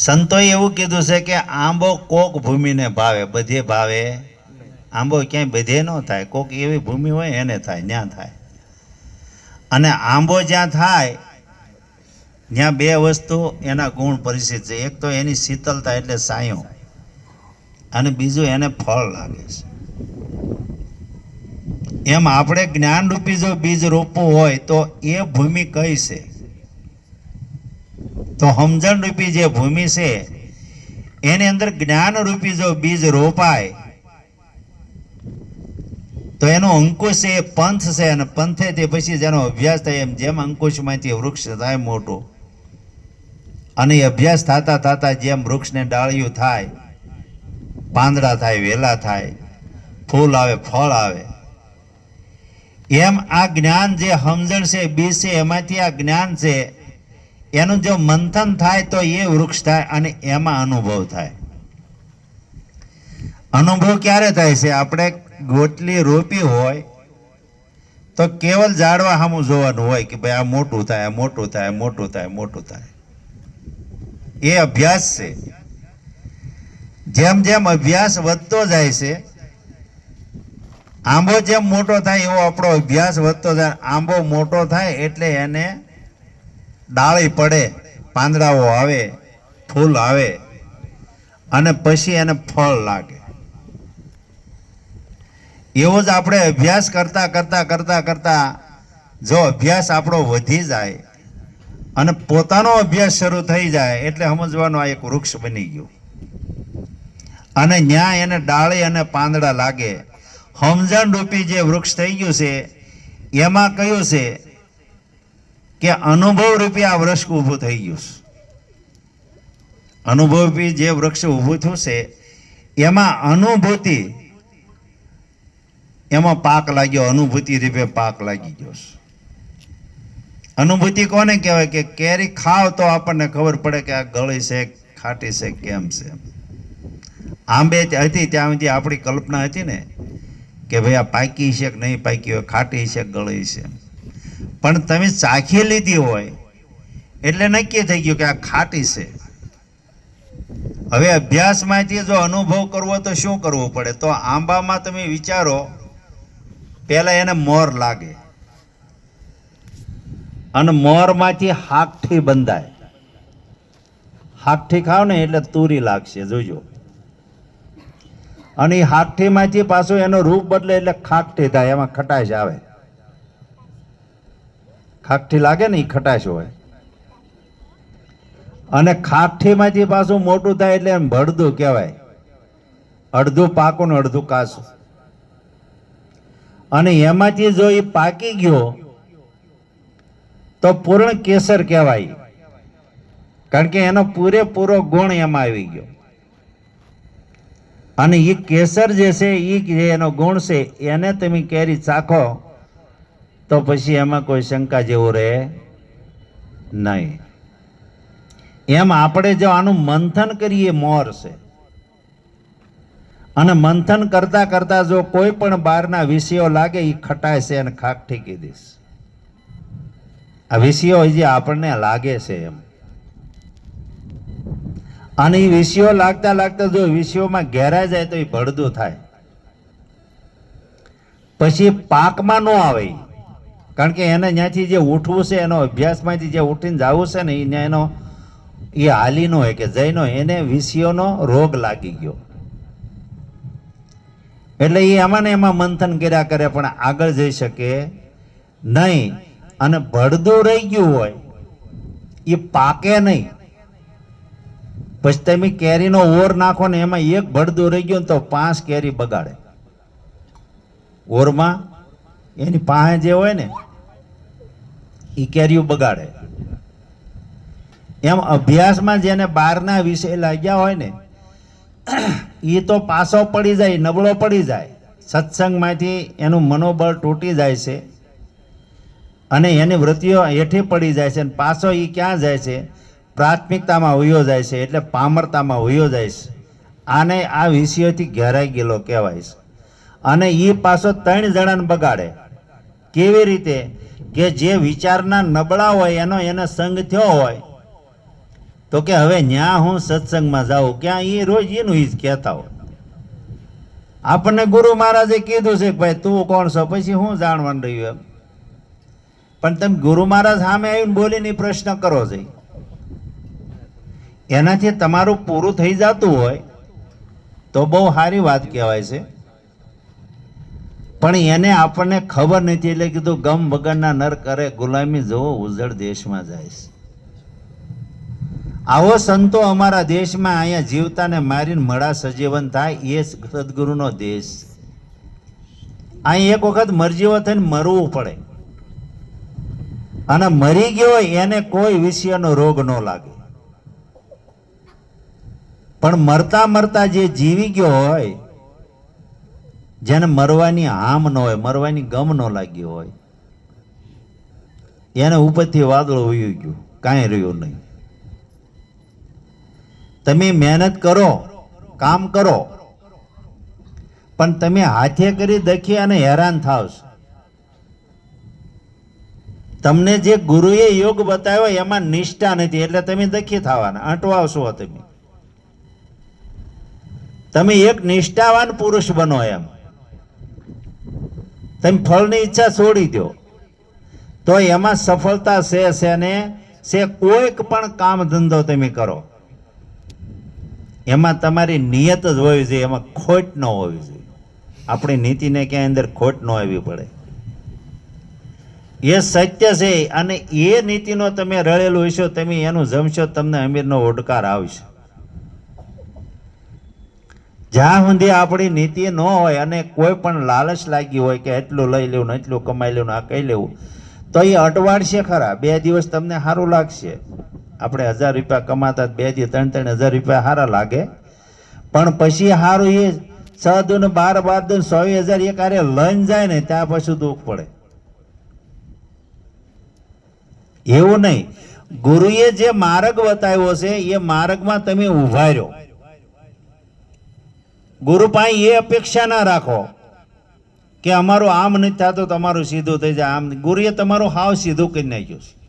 સંતોએ એવું કીધું છે કે આંબો કોક ભૂમિને ભાવે, બધે ભાવે? આંબો ક્યાંય બધે ન થાય, કોક એવી ભૂમિ હોય એને થાય ત્યાં થાય. અને આંબો જ્યાં થાય ત્યાં બે વસ્તુ એના ગુણ પરિચિત છે. એક તો એની શીતલતા એટલે સાયો અને બીજું એને ફળ લાગે છે. એમ આપણે જ્ઞાનરૂપી જો બીજ રોપવું હોય તો એ ભૂમિ કઈ છે? તો સમજણરૂપી જે ભૂમિ છે, એની અંદર જ્ઞાન રૂપી જો બીજ રોપાય, તો એનો અંકુશ એ પંથ છે અને પંથે તે પછી જેનો અભ્યાસ થાય એમ જેમ અંકુશમાંથી વૃક્ષ થાય મોટું. અને અભ્યાસ થતા થતા જેમ વૃક્ષને ડાળિયું થાય, પાંદડા થાય, વેલા થાય, ફૂલ આવે, ફળ આવે. એમ આ જ્ઞાન જે સમજણ છે, બીજ છે, એમાંથી આ જ્ઞાન છે એનું જો મંથન થાય તો એ વૃક્ષ થાય અને એમાં અનુભવ થાય. અનુભવ ક્યારે થાય છે? આપણે ગોટલી રોપી હોય તો કેવલ ઝાડવા સામું જોવાનું હોય કે ભાઈ આ મોટું થાય, આ મોટું થાય મોટું થાય મોટું થાય. એ અભ્યાસ છે. જેમ જેમ અભ્યાસ વધતો જાય છે, આંબો જેમ મોટો થાય એવો આપણો અભ્યાસ વધતો જાય. આંબો મોટો થાય એટલે એને ડાળી પડે, પાંદડાઓ આવે, ફૂલ આવે, અને પછી એને ફળ લાગે. એવો જ આપણે અભ્યાસ કરતા કરતા કરતા કરતા જો અભ્યાસ આપણો વધી જાય અને પોતાનો અભ્યાસ શરૂ થઈ જાય એટલે સમજવાનું આ એક વૃક્ષ બની ગયું. અને ન્યાય એને ડાળી અને પાંદડા લાગે. સમજણ રૂપી જે વૃક્ષ થઈ ગયું છે, એમાં કયું છે? કે અનુભવ રૂપી આ વૃક્ષ ઊભું થઈ ગયું છે. અનુભવ રૂપી જે વૃક્ષ ઊભું થયું છે, એમાં અનુભૂતિ, એમાં પાક લાગ્યો, અનુભૂતિ રૂપે પાક લાગી ગયો છે. અનુભૂતિ કોને કહેવાય કે કેરી ખાવ તો આપણને ખબર પડે કે આ ગળી છે, ખાટી છે, કેમ છે? આંબે હતી ત્યાં સુધી આપણી કલ્પના હતી ને, કે ભાઈ આ પાકી છે કે નહીં પાકી હોય, ખાટી છે, ગળી છે. પણ તમે ચાખી લીધી હોય, એટલે નક્કી થઈ ગયું કે આ ખાટી છે. હવે અભ્યાસમાંથી જો અનુભવ કરવો તો શું કરવું પડે? તો આંબામાં તમે વિચારો, પહેલાં એને મોર લાગે. અને મોરમાંથી હાકઠી બંધાય. હાકઠી ખાવ ને એટલે તુરી લાગશે, જોજો. અને એ હાકઠીમાંથી પાછું એનો રૂપ બદલે એટલે ખાકઠી થાય, એમાં ખટાશ આવે. ખાકઠી લાગે ને એ ખટાશ હોય. અને ખાકઠીમાંથી પાછું મોટું થાય એટલે એમ ભડદું કહેવાય. અડધું પાકું ને અડધું કાચું. અને એમાંથી જો એ પાકી ગયો, તો પૂર્ણ કેસર કહેવાય. કારણ કે એનો પૂરેપૂરો ગુણ એમાં આવી ગયો. અને એ કેસર જે છે એ એનો ગુણ છે, એને તમે કેરી ચાખો તો પછી એમાં કોઈ શંકા જેવું રહે નહીં. એમ આપણે જો આનું મંથન કરીએ, મોર છે. અને મંથન કરતા કરતા જો કોઈ પણ બહારના વિષયો લાગે એ ખટાય છે અને ખાક ઠીકી દઈશ. આ વિષયો હજી આપણને લાગે છે એમ. અને એ વિષયો લાગતા લાગતા જો વિષયોમાં ઘેરાઈ જાય તો એ ભડદું થાય. પછી પાકમાં ન આવે. કારણ કે એને ત્યાંથી જે ઉઠવું છે, એનો અભ્યાસમાંથી જે ઉઠીને જવું છે ને એને એનો એ હાલીનો હોય કે જઈનો એને વિષયોનો રોગ લાગી ગયો. એટલે એ એમાં ને એમાં મંથન કર્યા કરે, પણ આગળ જઈ શકે નહીં. અને ભડદું રહી ગયું હોય એ પાકે નહીં. પછી તમે કેરીનો ઓર નાખો ને, એમાં એક ભડદું રહી ગયું ને તો પાંચ કેરી બગાડે. ઓરમાં એની પાસે જે હોય ને એ કેરીઓ બગાડે. એમ અભ્યાસમાં જેને બહારના વિષય લાગ્યા હોય ને એ તો પાસો પડી જાય, નબળો પડી જાય. સત્સંગમાંથી એનું મનોબળ તૂટી જાય છે અને એની વૃત્તિઓ હેઠી પડી જાય છે અને પાછો એ ક્યાં જાય છે? પ્રાથમિકતામાં હોયો જાય છે એટલે પામરતામાં વયો જાય છે. આને આ વિષયોથી ઘેરાઈ ગયેલો કહેવાય છે. અને એ પાછો ત્રણ જણાને બગાડે. કેવી રીતે? કે જે વિચારના નબળા હોય એનો એને સંગ થયો હોય. તો કે હવે ન્યા હું સત્સંગમાં જાઉં. ક્યાં એ રોજ એનું ઈ જ કહેતા હોય. આપણને ગુરુ મહારાજે કીધું છે કે ભાઈ તું કોણ છો? પછી હું જાણવાનું રહ્યું એમ. પણ તમે ગુરુ મહારાજ સામે આવીને બોલીને પ્રશ્ન કરો છે. એનાથી તમારું પૂરું થઈ જતું હોય તો બહુ સારી વાત કહેવાય છે. પણ એને આપણને ખબર નથી એટલે કીધું, ગમ વગરના નર કરે, ગુલામી જોવો ઉજળ દેશમાં જાય આવો સંતો અમારા દેશમાં અહીંયા જીવતાને મારીને મળા સજીવન થાય, એ સદગુરુનો દેશ અહીં એક વખત મરજીઓ થઈને મરવું પડે. અને મરી ગયો એને કોઈ વિષયનો રોગ ન લાગે. પણ મરતા મરતા જે જીવી ગયો હોય જેને મરવાની હામ ન હોય, મરવાની ગમ ન લાગી હોય, એને ઉપરથી વાદળો વયું ગયું, કાંઈ રહ્યું નહીં. તમે મહેનત કરો, કામ કરો, પણ તમે હાથે કરી દખી અને હેરાન થાવશો. તમને જે ગુરુએ યોગ બતાવ્યો એમાં નિષ્ઠા નથી, એટલે તમે દખી થવાના અટવાવશો તમે. તમે એક નિષ્ઠાવાન પુરુષ બનો એમ. તમે ફળની ઈચ્છા છોડી દો તો એમાં સફળતા છે છે ને છે કોઈક પણ કામ ધંધો તમે કરો. એમાં તમારી નિયત જ હોવી જોઈએ, એમાં ખોટ ન હોવી જોઈએ. આપણી નીતિને ક્યાંય અંદર ખોટ ન આવી પડે. એ સત્ય છે અને એ નીતિનો તમે રળેલું હશો, તમે એનું જમશો, તમને અમીરનો ઓડકાર આવશે. જ્યાં સુધી આપણી નીતિ ન હોય અને કોઈ પણ લાલચ લાગી હોય કે એટલું લઈ લેવું એટલું કમાઈ લેવું આ કહી લેવું, તો એ અટવાડશે ખરા. બે દિવસ તમને સારું લાગશે. આપણે હજાર રૂપિયા કમાતા બે દિવસ ત્રણ ત્રણ હજાર રૂપિયા સારા લાગે. પણ પછી સારું એ છ દૂન બાર બાર દૂન સો હજાર એક કાર્ય લઈને જાય ને ત્યાં પછી દુઃખ પડે. એવું નહીં. ગુરુએ જે માર્ગ બતાવ્યો છે, એ માર્ગમાં તમે ઊભા રહ્યો. ગુરુ પાસે એ અપેક્ષા ના રાખો કે અમારું આમ નથી થતું, તમારું સીધું થઈ જાય. આમ. ગુરુએ તમારું હાવ સીધું કરી નાખ્યું છે.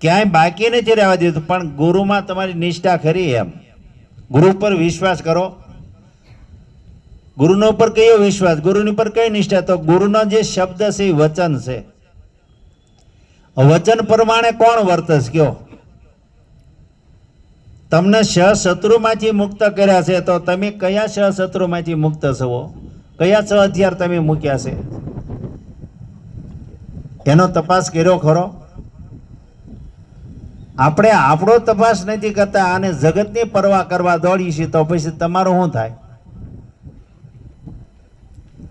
ક્યાંય બાકી નથી રહેવા દીધું, પણ ગુરુમાં તમારી નિષ્ઠા ખરી એમ. ગુરુ પર વિશ્વાસ કરો. ગુરુનો ઉપર કયો વિશ્વાસ? ગુરુની પર કઈ નિષ્ઠા? તો ગુરુનો જે શબ્દ છે એ વચન છે. વચન પ્રમાણે કોણ વર્તસ કયો? તમને શત્રુમાંથી મુક્ત કર્યા છે, તો તમે કયા શત્રુમાંથી મુક્ત છો? કયા છ હથિયાર તમે મૂક્યા છે? એનો તપાસ કર્યો ખરો? આપણે આપણો તપાસ નથી કરતા અને જગતની પરવા કરવા દોડીએ છીએ તો પછી તમારું શું થાય?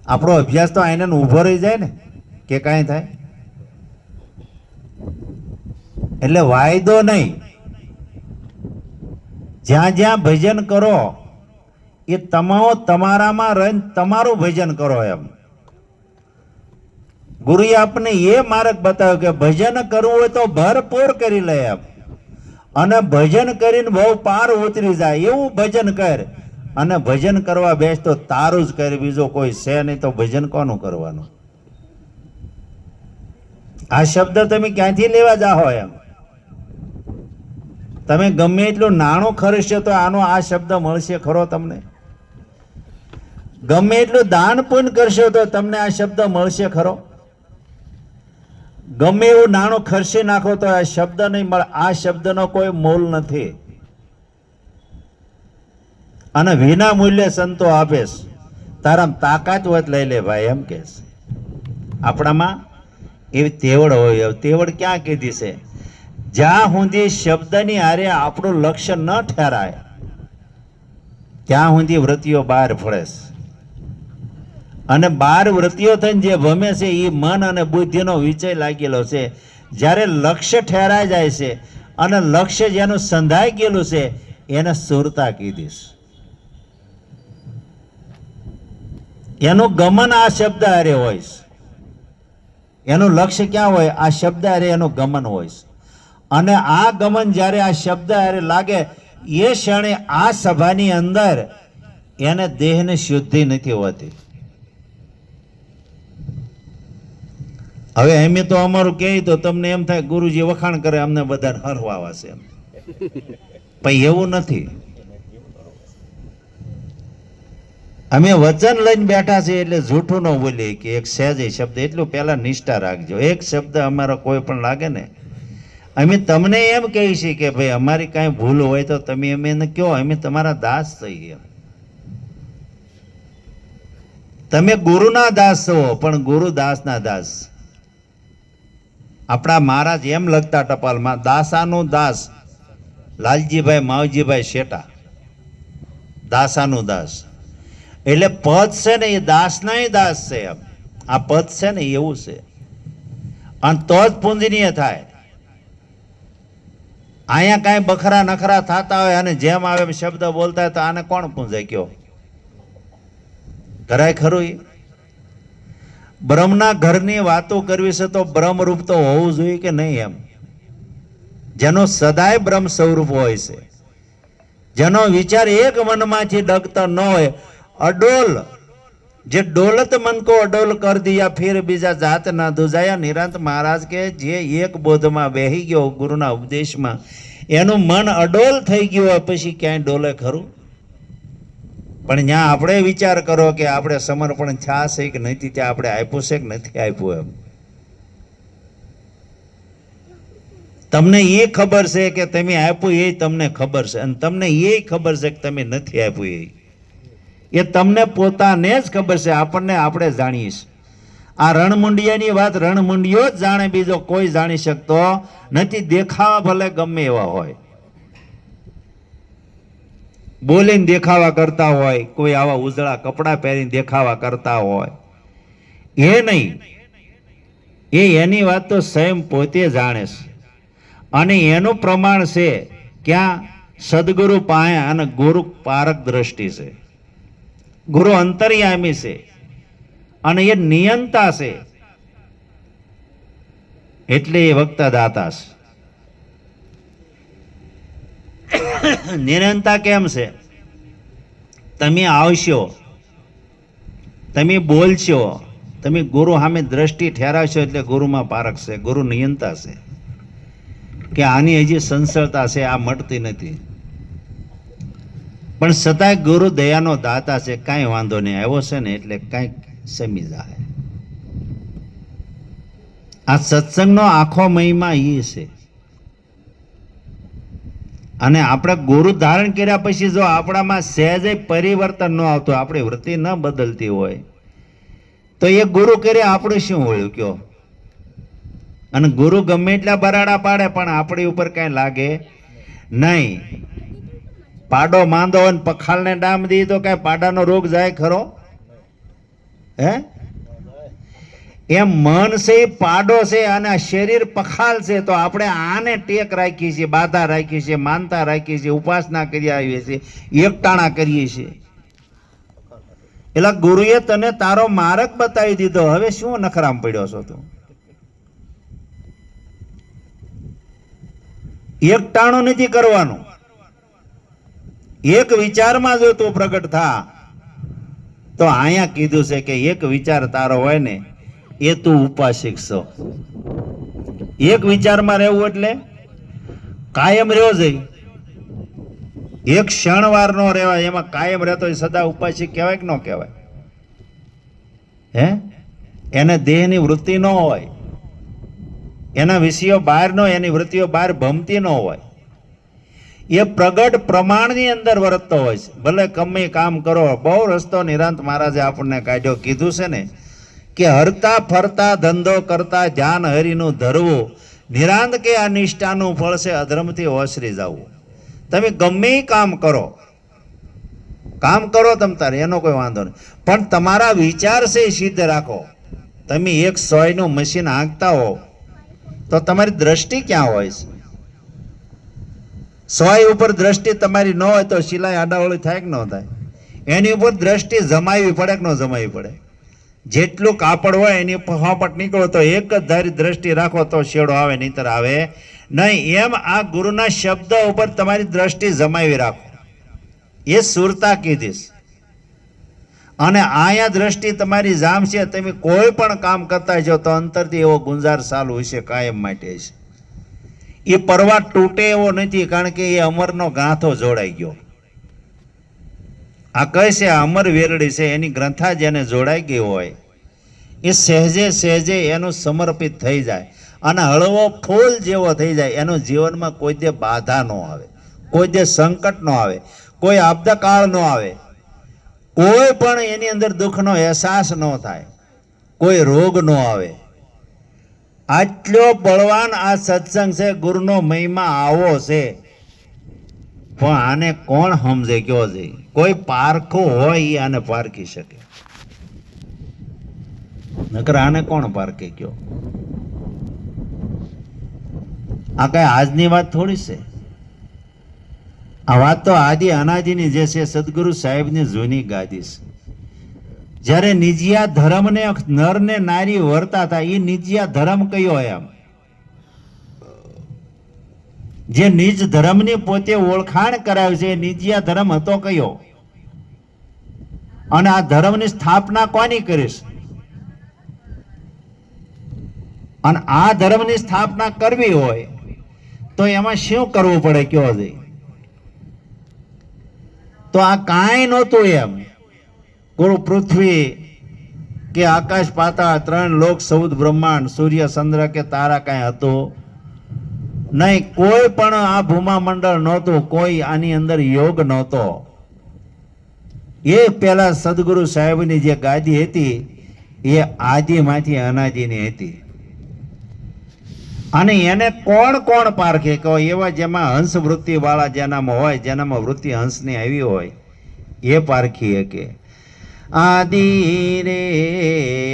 આપણો અભ્યાસ તો આઈને ઊભો રહી જાય ને, કે કાંઈ થાય? એટલે વાયદો નહીં. જ્યાં જ્યાં ભજન કરો, એ તમારો તમારામાં રહીને તમારું ભજન કરો એમ. ગુરુએ આપને એ માર્ગ બતાવ્યો કે ભજન કરવું હોય તો ભરપૂર કરી લે એમ. અને ભજન કરીને બહુ પાર ઉતરી જાય, એવું ભજન કર. અને ભજન કરવા બેસ તો તારું જ કર, બીજો કોઈ છે નહીં તો ભજન કોનું કરવાનું? આ શબ્દ તમે ક્યાંથી લેવા જાઓ એમ? તમે ગમે એટલો નાણો ખર્ચશો તો આનો આ શબ્દ મળશે ખરો તમને? ગમે એટલું દાન પણ કરશો તો તમને આ શબ્દ મળશે ખરો? ગમે એવું નાણું ખર્ચી નાખો તો આ શબ્દ નહીં મળે. આ શબ્દનો કોઈ મોલ નથી. અને વિના મૂલ્યે સંતો આપે તારા તાકાત વત લઈ લે ભાઈ, એમ કે આપણામાં એવી તેવડ હોય તેવડ ક્યાં કીધી છે? જ્યાં સુધી શબ્દની હારે આપણું લક્ષ્ય ન ઠેરાય, ત્યાં સુધી વૃત્તિઓ બહાર ફળે અને બાર વૃત્તિઓ થઈને જે ભમે છે એ મન અને બુદ્ધિનો વિચય લાગેલો છે. જ્યારે લક્ષ્ય ઠેરાઈ જાય છે અને લક્ષ્ય જેનું સંધાઈ ગયેલું છે, એને સુરતા કીધીશ એનું ગમન આ શબ્દ અરે હોય એનું લક્ષ્ય ક્યાં હોય? આ શબ્દ હારે એનું ગમન હોય. અને આ ગમન જ્યારે આ શબ્દ અરે લાગે, એ ક્ષણે આ સભાની અંદર એને દેહને શુદ્ધિ નથી હોતી. હવે એમ તો અમારું કહે તો તમને એમ થાય, ગુરુજી વખાણ કરે, અમને બધાને હરવા છે એમ. પણ એવું નથી. અમે વચન લઈને બેઠા છીએ એટલે જૂઠું ન બોલીએ કે એક સહેજ શબ્દ, એટલું પહેલા નિષ્ઠા રાખજો. એક શબ્દ અમારો કોઈ પણ લાગે ને અમે તમને એમ કહીએ છીએ કે ભાઈ, અમારી કાંઈ ભૂલ હોય તો તમે અમે એને કહો, અમે તમારા દાસ થઈએ તમે ગુરુના દાસ છો પણ ગુરુ દાસના દાસ. આપણા મહારાજ એમ લખતા ટપાલમાં, દાસાનો દાસ. લાલજીભાઈ, માવજીભાઈ શેઠા. દાસાનો દાસ. એટલે પદ છે ને એ દાસના દાસ છે એમ. આ પદ છે ને એવું છે. અને તો જ પૂંજનીય થાય. અહીંયા કાંઈ બખરા નખરા થતા હોય અને જેમ આવે એમ શબ્દ બોલતા હોય તો આને કોણ પૂંજે કયો? કરાય ખરું બ્રહ્મના ઘરની વાતો કરવી છે તો બ્રહ્મરૂપ તો હોવું જોઈએ કે નહીં એમ? જેનો સદાય બ્રહ્મ સ્વરૂપ હોય છે. જેનો વિચાર એક મનમાંથી ડગતો ન હોય, અડોલ જે ડોલત મનકો અડોલ કર દિયા, ફિર બીજા જાત ના દુજાયા નિરાંત મહારાજ કે, જે એક બોધમાં બેહી ગયો ગુરુના ઉપદેશમાં, એનું મન અડોલ થઈ ગયું પછી ક્યાંય ડોલે ખરું? પણ જ્યાં આપણે વિચાર કરો કે આપણે સમર્પણ છાશે કે નથી, ત્યાં આપણે આપ્યું છે કે નથી આપ્યું એમ? તમને એ ખબર છે કે તમે આપ્યું એ તમને ખબર છે, અને તમને એ ખબર છે કે તમે નથી આપ્યું એ. એ તમને પોતાને જ ખબર છે, આપણને આપણે જાણીએ છીએ. આ રણમુંડિયાની વાત રણમુંડિયો જ જાણે, બીજો કોઈ જાણી શકતો નથી, દેખાવા ભલે ગમે એવા હોય. બોલીને દેખાવા કરતા હોય, કોઈ આવા ઉજળા કપડાં પહેરીને દેખાવા કરતા હોય. એ નહીં. એ એની વાત તો સ્વયં પોતે જાણે છે. અને એનું પ્રમાણ છે, ક્યાં સદગુરુ પાસે અને ગુરુ પારક દ્રષ્ટિ છે. ગુરુ અંતર્યામી છે અને એ નિયંતા છે. એટલે એ વક્તા દાતા છે. નિરંતા કેમ છે? તમે આવશો, તમે બોલશો, તમે ગુરુ સામે દ્રષ્ટિ ઠેરાવશો એટલે ગુરુમાં પારખશે ગુરુ નિયંતા છે. કે આની હજી સંસળતા છે, આ મટતી નથી. પણ છતાંય ગુરુ દયાનો દાતા છે, કાંઈ વાંધો નહીં. આવ્યો છે ને એટલે કાંઈક સમી જાય આ સત્સંગનો આખો મહિમા એ છે. અને આપણે ગુરુ ધારણ કર્યા પછી જો આપણામાં સહેજે પરિવર્તન ન આવતું, આપણી વૃત્તિ ન બદલતી હોય, તો એ ગુરુ કરે આપણે શું હોળ્યું કયો? અને ગુરુ ગમે એટલા બરાડા પાડે, પણ આપણી ઉપર કાંઈ લાગે નહીં. પાડો માંદો હોય ને પખાલને ડામ દી તો કાંઈ પાડાનો રોગ જાય ખરો? હે? એમ મન છે, પાડો છે અને શરીર પખાલ છે તો આપણે આને ટેક રાખીએ છીએ, બાધા રાખીએ છીએ, માનતા રાખીએ છીએ, ઉપાસના કરી આવીએ છીએ એકટાણા કરીએ છીએ. એટલે ગુરુએ તને તારો માર્ગ બતાવી દીધો, હવે શું નખરામ પડ્યો છો તું? એકટાણું નથી કરવાનું. એક વિચારમાં જો તું પ્રગટ થા, તો અહીંયા કીધું છે કે એક વિચાર તારો હોય ને, એ તું ઉપાસિક છો એક વિચારમાં રહેવું એટલે કાયમ રહ્યો જઈ એક ક્ષણવાર નો રહેવાય, એમાં કાયમ રહેતો સદા ઉપાસિક કહેવાય કે ન કહેવાય? હે? એને દેહની વૃત્તિ ન હોય. એના વિષયો બહાર ન એની વૃત્તિઓ બહાર ભમતી ન હોય. એ પ્રગટ પ્રમાણની અંદર વર્તતો હોય છે. ભલે એ કામ કરો, બહુ રસ્તો નિરાંત મહારાજે આપણને કાઢ્યો, કીધું છે ને, કે હરતા ફરતા ધંધો કરતા ધ્યાન હરિનું ધરવું, નિરાંત કે આ નિષ્ઠાનું ફળ છે, અધર્મથી ઓસરી જવું. તમે ગમે કામ કરો કામ કરો તમ તારે, એનો કોઈ વાંધો નહીં. પણ તમારા વિચાર છે સિદ્ધ રાખો. તમે એક સોયનું મશીન હાંકતા હો, તો તમારી દ્રષ્ટિ ક્યાં હોય છે? સોય ઉપર દ્રષ્ટિ તમારી ન હોય તો સિલાઈ આડાવળી થાય કે ન થાય? એની ઉપર દ્રષ્ટિ જમાવી પડે કે ન જમાવી પડે? જેટલું કાપડ હોય, એની ઉપર નીકળો તો એક જ ધારી દ્રષ્ટિ રાખો તો શેડો આવે, નહીતર આવે નહીં. એમ આ ગુરુના શબ્દ ઉપર તમારી દ્રષ્ટિ જમાવી રાખો. એ સુરતા કીધીશ. અને આયા દ્રષ્ટિ તમારી જામ છે, તમે કોઈ પણ કામ કરતા જો તો અંતરથી એવો ગુંજાર ચાલુ હશે કાયમ માટે છે એ પરવા તૂટે એવો નથી, કારણ કે એ અમરનો ગાંથો જોડાઈ ગયો. આ કહે છે અમર વેરડી છે, એની ગ્રંથા જેને જોડાઈ ગઈ હોય. એ સહેજે સહેજે એનું સમર્પિત થઈ જાય. અને હળવો ફૂલ જેવો થઈ જાય, એનું જીવનમાં કોઈ દે બાધા ન આવે, કોઈ દે સંકટ ન આવે, કોઈ આપદાકાળ ન આવે. કોઈ પણ એની અંદર દુઃખનો અહેસાસ ન થાય, કોઈ રોગ ન આવે. આટલો બળવાન આ સત્સંગ છે, ગુરુનો મહિમા આવો છે. પણ આને કોણ સમજે, કયો છે? કોઈ પારખો હોય એ આને પારખી શકે. નકર આને કોણ પારખે કયો? આ કઈ આજની વાત થોડી છે? આ વાત તો આદિ અનાદિની જે છે, સદગુરુ સાહેબની જૂની ગાદી છે. જ્યારે નિજિયા ધર્મને નર ને નારી વર્તા હતા એ નિજિયા ધર્મ કયો એમ જે નિજ ધર્મની પોતે ઓળખાણ કરાવે છે નિજિયા ધર્મ હતો કયો? અને આ ધર્મની સ્થાપના કોની કરીશ અને આ ધર્મની સ્થાપના કરવી હોય, તો એમાં શું કરવું પડે, કયો છે? તો આ કાંઈ નહોતું એમ. ગુરુ પૃથ્વી કે આકાશ પાતાળ ત્રણ લોક સૌદ બ્રહ્માંડ, સૂર્ય, ચંદ્ર કે તારા કાંઈ હતું? નહીં, કોઈ પણ આ ભૂમા મંડળ નહોતું, કોઈ આની અંદર યોગ નહોતો. એ પેલા સદગુરુ સાહેબની જે ગાદી હતી, એ આદિમાંથી અનાદિની હતી. અને એને કોણ કોણ પારખે? કહો એવા જેમાં હંસ વૃત્તિ વાળા જેનામાં હોય, જેનામાં વૃત્તિ હંસની આવી હોય, એ પારખી શકે. રે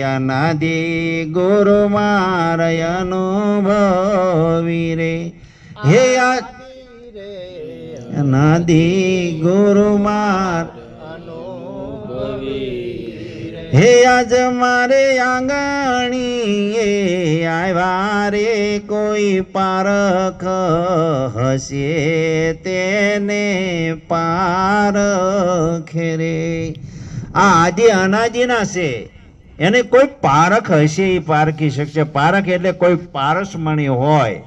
અનાદિ ગુરુ મારય અનુભવી રે હે આ અનાદિ ગુરુ માર હે આજ મારે આંગણીએ આવ્યા રે કોઈ પારખ હશે તેને પારખે રે આ આદિ અનાદિના છે. એને કોઈ પારખ હશે એ પારખી શકશે. પારખ એટલે કોઈ પારસમણી હોય.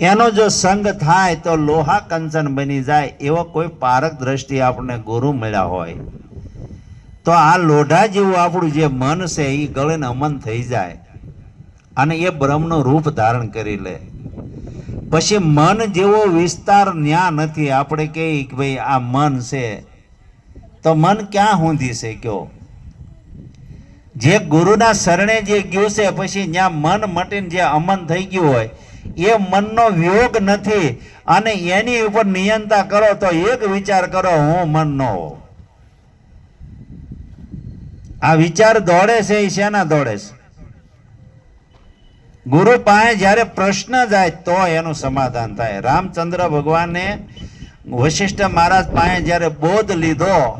એનો જો સંગ થાય તો લોહા કંચન બની જાય એવો કોઈ પારક દ્રષ્ટિ આપણને ગુરુ મળ્યા હોય. તો આ લોઢા જેવું આપણું જે મન છે એ ગળે અમન થઈ જાય. અને એ બ્રહ્મનું રૂપ ધારણ કરી લે. પછી મન જેવો વિસ્તાર ન્યા નથી. આપણે કહીએ કે ભાઈ આ મન છે. તો મન ક્યાં ઊંધી છે કયો? જે ગુરુના શરણે જે ગયું છે, પછી જ્યાં મન મટીને જે અમન થઈ ગયું હોય, એ મનનો વિયોગ નથી. અને એની ઉપર નિયંતા કરો તો એક વિચાર કરો, હું મન નો હોઉં. આ વિચાર દોડે છે, એ શેના દોડે છે? ગુરુ પાસે જ્યારે પ્રશ્ન જાય, તો એનું સમાધાન થાય. રામચંદ્ર ભગવાને વશિષ્ઠ મહારાજ પાસે જ્યારે બોધ લીધો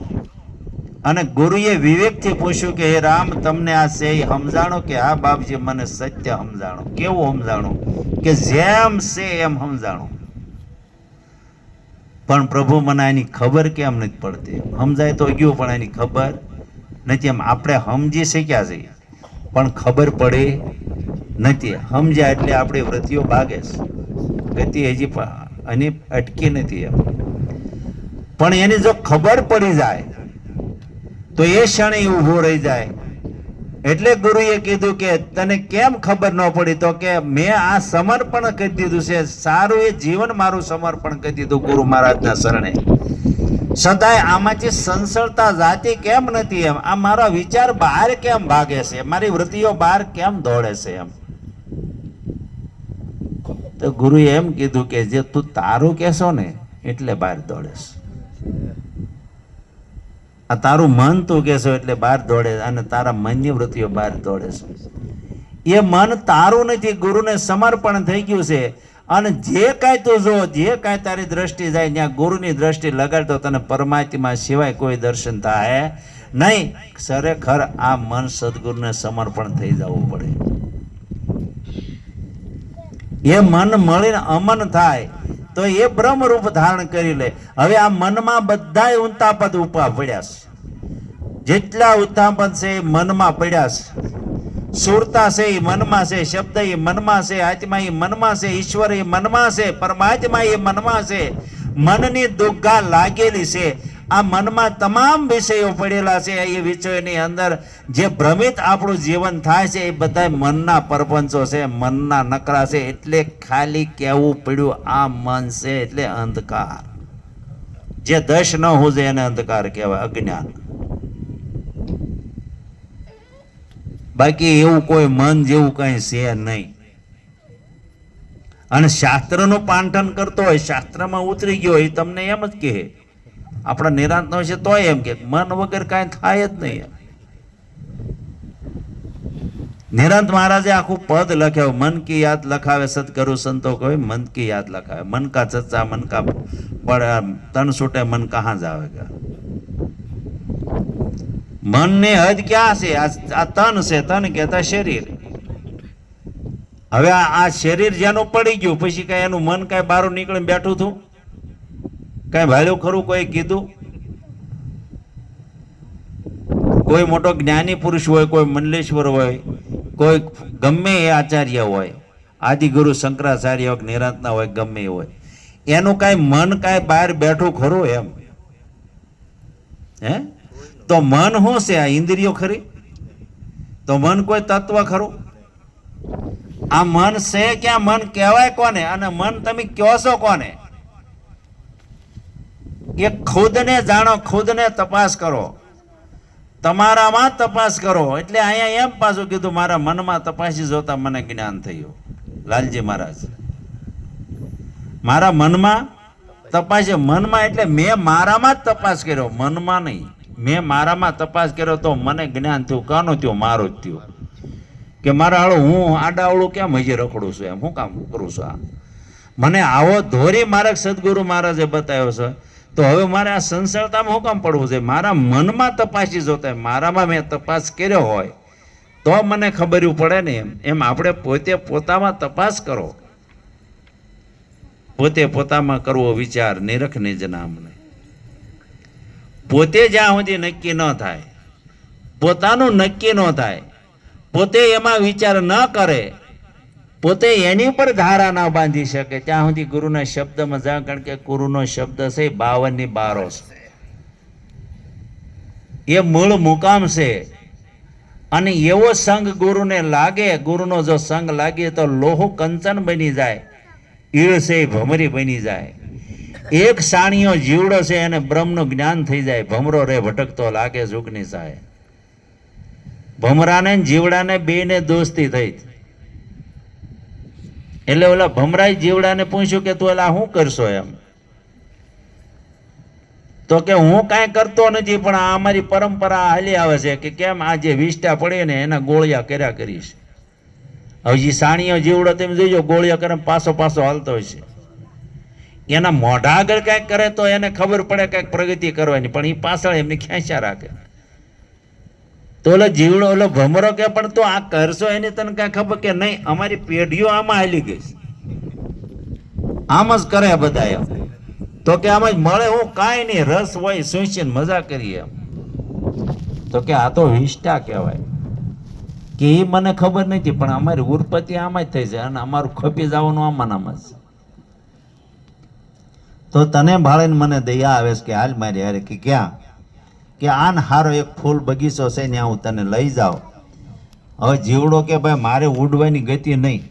અને ગુરુએ વિવેકથી પૂછ્યું કે, હે રામ, તમને આ સેય સમજાણો કે હા બાપજી મને સત્ય સમજાણો? કેવું સમજાણો? કે જેમ છે એમ સમજાણો? પણ પ્રભુ મને એની ખબર કેમ નથી પડતી? સમજાય તો ગયું, પણ એની ખબર નથી. એમ આપણે સમજી શક્યા છીએ, પણ ખબર પડે નથી. સમજ્યા એટલે આપણી વૃત્તિઓ ભાગે છે. ગતિ હજી પણ એની અટકી નથી પણ એની જો ખબર પડી જાય, તો એ ક્ષણે ઊભો રહી જાય. એટલે ગુરુએ કીધું કે તને કેમ ખબર ન પડી? તો કે મેં આ સમર્પણ કરી દીધું છે. સારું એ જીવન મારું સમર્પણ કરી દીધું ગુરુ મહારાજના શરણે. સદાય આમાંથી સંસળતા જાતિ કેમ નથી એમ? આ મારા વિચાર બહાર કેમ ભાગે છે? મારી વૃત્તિઓ બહાર કેમ દોડે છે એમ? તો ગુરુએ એમ કીધું કે જે તું તારું કહેશો ને એટલે બહાર દોડેશ. આ તારું મન તું કહેશો એટલે બહાર દોડે અને તારા મનની વૃત્તિઓ બહાર દોડે છે એ મન તારું નથી, ગુરુને સમર્પણ થઈ ગયું છે. અને જે કાંઈ તું જો, જે કાંઈ તારી દ્રષ્ટિ જાય ત્યાં ગુરુની દ્રષ્ટિ લગાડતો તને પરમાત્મા સિવાય કોઈ દર્શન થાય નહીં. ખરેખર આ મન સદગુરુને સમર્પણ થઈ જવું પડે. એ મન મળીને અમન થાય, તો એ બ્રહ્મરૂપ ધારણ કરી લે. હવે આ મનમાં બધા ઉંતાપદ ઉપા પડ્યા છે. જેટલા ઉત્તાપદ છે એ મનમાં પડ્યા છે. સુરતા છે એ મનમાં છે, શબ્દ એ મનમાં છે, આત્મા એ મનમાં છે, ઈશ્વર એ મનમાં છે, પરમાત્મા એ મનમાં છે. મનની દુગ્ગા લાગેલી છે. આ મનમાં તમામ વિષયો પડેલા છે, એ વિષયોની અંદર જે ભ્રમિત આપણું જીવન થાય છે, એ બધા મનના પરપંચો છે, મનના નકરા છે, એટલે ખાલી કહેવું પડ્યું, આ મન છે, એટલે અંધકાર. જે દશ ન હોજે, એને અંધકાર કહેવાય, અજ્ઞાન. બાકી એવું કોઈ મન જેવું કઈ છે નહીં. અને શાસ્ત્રનું પાંઠન કરતો હોય, શાસ્ત્રમાં ઉતરી ગયો એ તમને એમ જ કહે. આપણા નિરાંત નો છે તોય એમ કે મન વગર કાંઈ થાય જ નહીં. નિરંત મહારાજે આખું પદ લખ્યો. મન કી યાદ લખાવે સત્કરુ સંતો કહે મન કી યાદ લખાવે. મન કા ચચ્ચા મન કા પડ તન છૂટે, મન કહાં જાવેગા ને હદ ક્યાં છે? આ તન છે. તન કહેતા શરીર. હવે આ શરીર જેનું પડી ગયું, પછી કઈ એનું મન કઈ બહાર નીકળીને બેઠું હતું? કઈ ભાલ્યું ખરું કોઈ કીધું? કોઈ મોટો જ્ઞાની પુરુષ હોય, કોઈ મંડલેશ્વર હોય, કોઈ ગમે એ આચાર્ય હોય, આદિગુરુ શંકરાચાર્ય હોય નિરાંતના હોય, ગમે એ હોય. એનું કાંઈ મન કાંઈ બહાર બેઠું ખરું એમ? હે? તો મન શું છે આ ઇન્દ્રિયો ખરી? તો મન કોઈ તત્વ ખરું? આ મન છે ક્યાં? મન કહેવાય કોને? અને મન તમે કહો છો કોને? એ ખુદને જાણો, ખુદને તપાસ કરો. તમારામાં તપાસ કરો. એટલે અહીંયા એમ પાછું કીધું, મારા મનમાં તપાસી જોતા મને જ્ઞાન થયું. લાલજી મહારાજ. મારા મનમાં તપાસ. મનમાં એટલે મેં મારામાં જ તપાસ કર્યો. મનમાં નહીં. મેં મારામાં તપાસ કર્યો તો મને જ્ઞાન થયું. કાનું થયું? મારું જ થયું. કે મારા હાળો હું આડાવળું કેમ હજી રખડું છું એમ? હું કામ કરું છું આ? મને આવો ધોરી માર્ગ સદગુરુ મહારાજે બતાવ્યો છે. તો હવે મારે આ સંસારતામાં હું કામ પડવું છે? મારા મનમાં તપાસી જોતા મારામાં મેં તપાસ કર્યો હોય, તો મને ખબર પડે ને એમ એમ આપણે પોતે પોતામાં તપાસ કરો. પોતે પોતામાં કરવો વિચાર નિરખ નિજ નામને. પોતે જ્યાં સુધી નક્કી ન થાય, પોતાનું નક્કી ન થાય, પોતે એમાં વિચાર ન કરે પોતે એની પર ધારા ના બાંધી શકે. ત્યાં સુધી ગુરુના શબ્દમાં જા, કારણ કે ગુરુનો શબ્દ છે, બાવનની બારો છે. એ મૂળ મુકામ છે. અને એવો સંગ ગુરુને લાગે, ગુરુનો જો સંગ લાગે તો લોહો કંચન બની જાય ઈળ ભમરી બની જાય. એક સાણીયો જીવડો છે, એને બ્રહ્મનું જ્ઞાન થઈ જાય. ભમરો રે ભટકતો લાગે જુગની સાય. ભમરાને જીવડાને બેને દોસ્તી થઈ. એટલે ઓલા ભમરાઈ જીવડાને પૂછ્યું કે તું એલા શું કરશો એમ? તો કે હું કાંઈ કરતો નથી, પણ આ અમારી પરંપરા હાલી આવે છે કે કેમ આ જે વિષ્ટા પડે ને એના ગોળિયા કર્યા કરીશ હવે જે સાણીઓ જીવડો તમે જોઈજો ગોળિયા કરે પાછો પાછો હાલતો હોય છે. એના મોઢા આગળ કાંઈક કરે તો એને ખબર પડે કાંઈક પ્રગતિ કરવાની, પણ એ પાછળ એમને ખેંચ્યા રાખે. તો ઓલો જીવડો ઓલો ભમરો કે, પણ તું આ કરશો એની તને કાંઈ ખબર કે નહીં? અમારી પેઢીઓ આમાં હાલી ગઈ આમ જ કરે બધા એમ. તો કે આમ જ મળે, હું કાંઈ નહીં, રસ હોય સુઈસીને મજા કરીએ એમ. તો કે આ તો વિષ્ટા કહેવાય. કે એ મને ખબર નથી, પણ અમારી ઉત્પત્તિ આમાં જ થઈ છે અને અમારું ખપી જવાનું આમાં આમાં જ તો તને ભાળીને મને દયા આવે છે કે, હાલ મારી હારે, કે ક્યાં? કે આન હારો એક ફૂલ બગીચો છે ત્યાં હું તને લઈ જાઉં. હવે જીવડો કે ભાઈ મારે ઉડવાની ગતિ નહીં.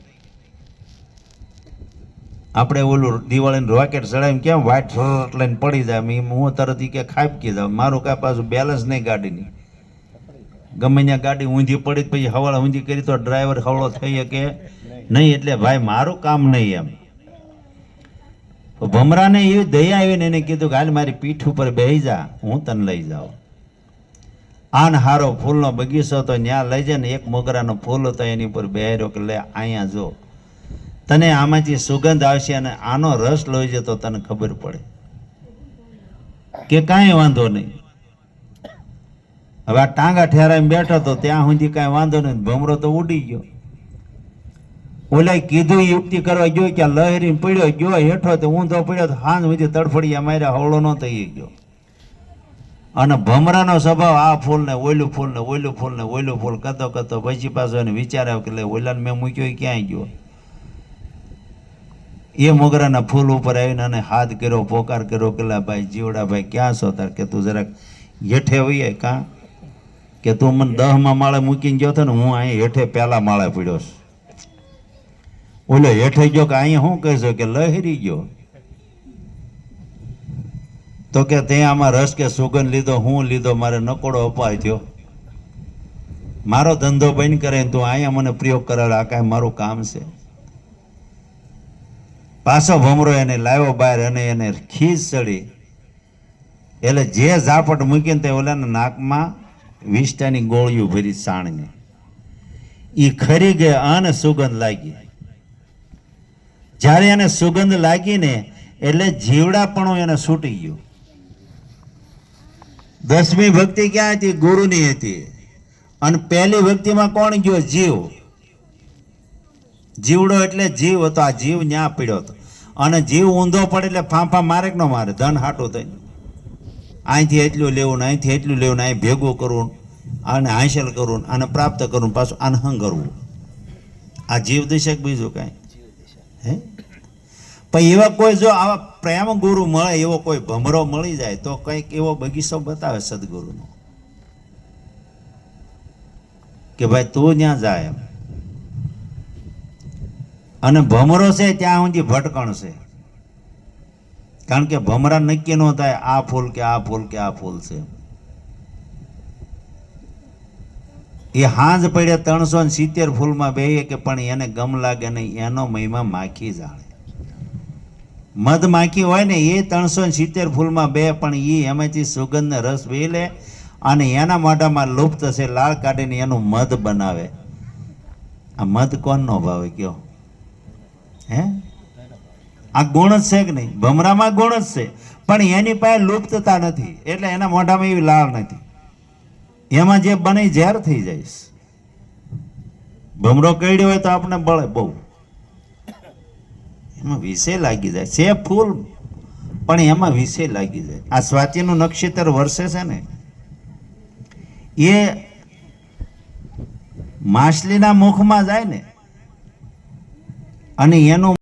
આપણે ઓલું દિવાળીનું રોકેટ ચડાવીને કેમ વાઇટ રટ લઈને પડી જાય? એમ હું તરત કે ખાબકી જાઉં. મારું કાંઈ પાછું બેલેન્સ નહીં ગાડીની. ગમે ત્યાં ગાડી ઊંધી પડી પછી હવાળા ઊંધી કરી તો ડ્રાઈવર હવળો થઈ શકે. નહીં એટલે ભાઈ મારું કામ નહીં એમ. ભમરાને એવી દયા આવીને એને કીધું કે, હાલ મારી પીઠ ઉપર બેહી જા, હું તને લઈ જાઉં. આન હારો ફૂલનો બગીચો તો ત્યાં લઈ જાય ને એક મોગરાનો ફૂલ હતો એની ઉપર બેહર્યો કે, લે, અહીંયા જો, તને આમાંથી સુગંધ આવશે અને આનો રસ લઈ જાય તો તને ખબર પડે. કે કાંઈ વાંધો નહીં. હવે આ ટાંગા ઠેરાઈને બેઠો તો ત્યાં સુધી કાંઈ વાંધો નહીં, ભમરો તો ઉડી ગયો. ઓલા કીધું યુક્તિ કરવા ગયો કે લહેરી પડ્યો ગયો, હેઠો તો ઊંધો પડ્યો તો હાંજ સુધી તડફડિયા માર્યા, હવળો ન થઈ ગયો. અને ભમરાનો સ્વભાવ આ ફૂલ ને ઓયલું ફૂલ ને ઓયલું ફૂલ ને ઓયલું ફૂલ કરતો કરતો પછી પાછો એને વિચાર આવ્યો કે ઓલાને મેં મૂક્યો ક્યાંય ગયો? એ મોગરાના ફૂલ ઉપર આવીને અને હાથ કર્યો, પોકાર કર્યો કે ભાઈ જીવડા ભાઈ, ક્યાં છો તાર? કે તું જરાક હેઠે હોઈએ કાં? કે તું મને દહમાં માળે મૂકીને ગયો હતો ને હું અહીં હેઠે પહેલાં માળે પડ્યો છું. ઓલો હેઠે ગયો કે અહીંયા શું કહેશો કે લહેરી ગયો? તો કે તે આમાં રસ કે સુગંધ લીધો, હું લીધો, મારે નકોડો અપાય થયો. મારો ધંધો બંધ કરે તો અહીંયા મને પ્રયોગ કરાવે, આ કાંઈ મારું કામ છે. પાછો ભમરો એને લાવ્યો બહાર અને એને ખીજ ચડી. એટલે જે ઝાપટ મૂકીને તે ઓલાના નાકમાં વિષ્ટાની ગોળીઓ ભરી સાણની. એ ખરી ગઈ અને સુગંધ લાગી. જ્યારે એને સુગંધ લાગીને એટલે જીવડાપણું એને છૂટી ગયું. દસમી ભક્તિ ક્યાં હતી? ગુરુની હતી. અને પહેલી ભક્તિમાં કોણ ગયો? જીવ. જીવડો એટલે જીવ હતો. આ જીવ ન્યા પીડ્યો હતો. અને જીવ ઊંધો પડે એટલે ફાંફા મારે કે ન મારે? ધન હાટું થઈ અહીંથી એટલું લેવું ને અહીંથી એટલું લેવું ને અહીં ભેગું કરવું આને હાંસલ કરવું આને પ્રાપ્ત કરવું પાછું આને હં કરવું આ જીવ દિશક બીજું કાંઈ? હે? પણ એવા કોઈ જો આવા પ્રેમ ગુરુ મળે, એવો કોઈ ભમરો મળી જાય, તો કંઈક એવો બગીચો બતાવે સદગુરુનો. કે ભાઈ તું ત્યાં જાય એમ. અને ભમરો છે ત્યાં સુધી ભટકણ છે. કારણ કે ભમરા નક્કી ન થાય, આ ફૂલ કે આ ફૂલ કે આ ફૂલ છે એ હાંજ પડે ત્રણસો ને સિત્તેર ફૂલમાં બેહીએ કે પણ એને ગમ લાગે નહીં, એનો મહિમા માખી જાણે. મધ માખી હોય ને એ ત્રણસો સિત્તેર ફૂલમાં બે, પણ એ એમાંથી સુગંધને રસ પી લે અને એના મોઢામાં લુપ્ત છે, લાળ કાઢીને એનું મધ બનાવે. આ મધ કોણનો ભાવે કયો? હે? આ ગુણ જ છે કે નહીં? ભમરામાં ગુણ જ છે, પણ એની પાસે લુપ્તતા નથી, એટલે એના મોઢામાં એવી લાળ નથી. એમાં જે બને ઝેર થઈ જાય ભમરો કઈડ્યો હોય તો આપણે બળે બહુ. એમાં વિષય લાગી જાય. છે ફૂલ, પણ એમાં વિષય લાગી જાય. આ સ્વાતિનું નક્ષત્ર વર્ષે છે ને, એ માછલીના મુખમાં જાય ને, અને એનું